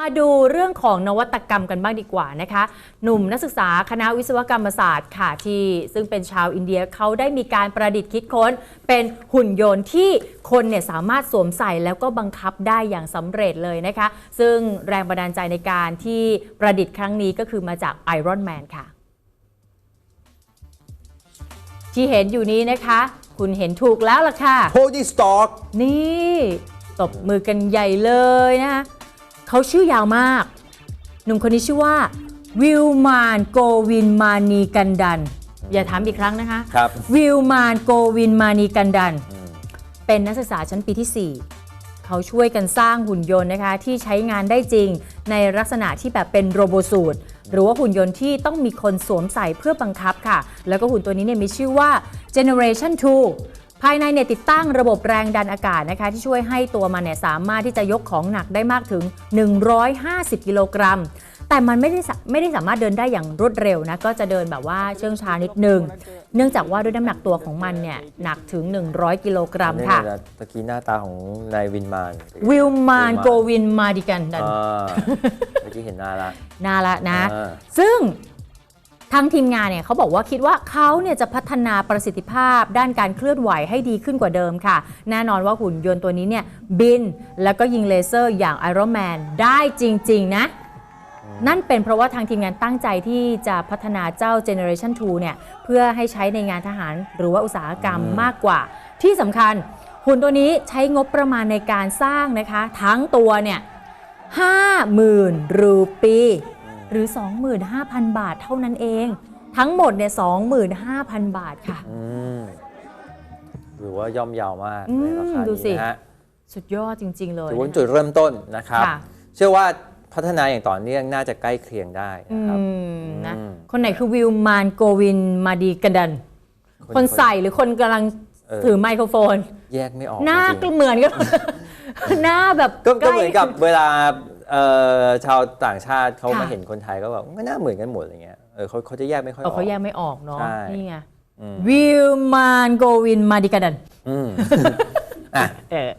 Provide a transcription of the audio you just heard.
มาดูเรื่องของนวัตกรรมกันบ้างดีกว่านะคะ หนุ่มนักศึกษาคณะวิศวกรรมศาสตร์ค่ะที่ซึ่งเป็นชาวอินเดียเขาได้มีการประดิษฐ์คิดค้น เป็นหุ่นยนต์ที่คนเนี่ยสามารถสวมใส่แล้วก็บังคับได้อย่างสำเร็จเลยนะคะ ซึ่งแรงบันดาลใจในการที่ประดิษฐ์ครั้งนี้ก็คือมาจากไอรอนแมนค่ะ ที่เห็นอยู่นี้นะคะ คุณเห็นถูกแล้วล่ะค่ะโพดีสต็อกนี่ตบมือกันใหญ่เลยนะคะ เขาชื่อยาวมาก หนุ่มคนนี้ชื่อว่าวิลมานโกวินมานีกันดัน อย่าถามอีกครั้งนะคะครับ วิลมานโกวินมานีกันดัน เป็นนักศึกษาชั้นปีที่ 4 เขาช่วยกันสร้างหุ่นยนต์นะคะ ที่ใช้งานได้จริงในลักษณะที่แบบเป็นโรโบสูตหรือว่าหุ่นยนต์ที่ต้องมีคนสวมใส่เพื่อบังคับค่ะ แล้วก็หุ่นตัวนี้เนี่ยมีชื่อว่า Generation 2 ภายในเนี่ยติดตั้งระบบแรงดันอากาศนะคะ ที่ช่วยให้ตัวมันเนี่ยสามารถที่จะยกของหนักได้มากถึง 150 กิโลกรัม แต่มันไม่ได้สะไม่ได้สามารถเดินได้อย่างรวดเร็วนะ ก็จะเดินแบบว่าเชื่องช้านิดนึง เนื่องจากว่าด้วยน้ำหนักตัวของมันเนี่ยหนักถึง 100 กิโลกรัมนี่ค่ะนะตะกี้หน้าตาของนายวินมานวิลมานวิลมานโกวินมาดิกันดันอ่าเมื่อกี้เห็นหน้าละน่าละนะอ่าซึ่ง ทางทีมงานเนี่ยเขาบอกว่าคิดว่าเขาเนี่ยจะพัฒนาประสิทธิภาพ ด้านการเคลื่อนไหวให้ดีขึ้นกว่าเดิมค่ะ แน่นอนว่าหุ่นยนต์ตัวนี้เนี่ยบินแล้วก็ยิงเลเซอร์อย่าง Iron Man ได้จริง ๆ นะ นั่นเป็นเพราะว่าทางทีมงานตั้งใจที่จะพัฒนาเจ้า Generation 2 เนี่ยเพื่อให้ใช้ในงานทหารหรือว่าอุตสาหกรรมมากกว่า ที่สำคัญหุ่นตัวนี้ใช้งบประมาณในการสร้างนะคะ ทั้งตัวเนี่ย50,000รูปี หรือ 25,000 บาทเท่านั้นเอง ทั้งหมดเนี่ย25,000 บาทค่ะ อืมหรือว่าย่อมเยาวมากอืมในราคาดูสิ นี้นะฮะสุดยอดจริง ๆ เลยถือว่าเป็นจุดเริ่มต้นนะครับ ค่ะเชื่อว่าพัฒนาอย่างต่อเนื่องน่าจะใกล้เคียงได้อืนะครับ มนะอืม คนไหนคือวิลมานโกวินมาดีกันดัน คนใส่หรือคนกำลังเออถือไมโครโฟน แยกไม่ออกหน้าจก็ริงเหมือนกัน หน้าแบบๆก็ใกก็ล้เหมือนกับเวลาเอ่อ ชาวต่างชาติเขาค่ะมาเห็นคนไทยก็แบบก็หน้าเหมือนกันหมดอะไรเงี้ยเออเขาเขาจะแยกไม่ค่อยอเอออกเขาแยกไม่ออกเนาะใช่นี่ไงอืมวิลมานโกวินมาดีกันดันอืมอะเออ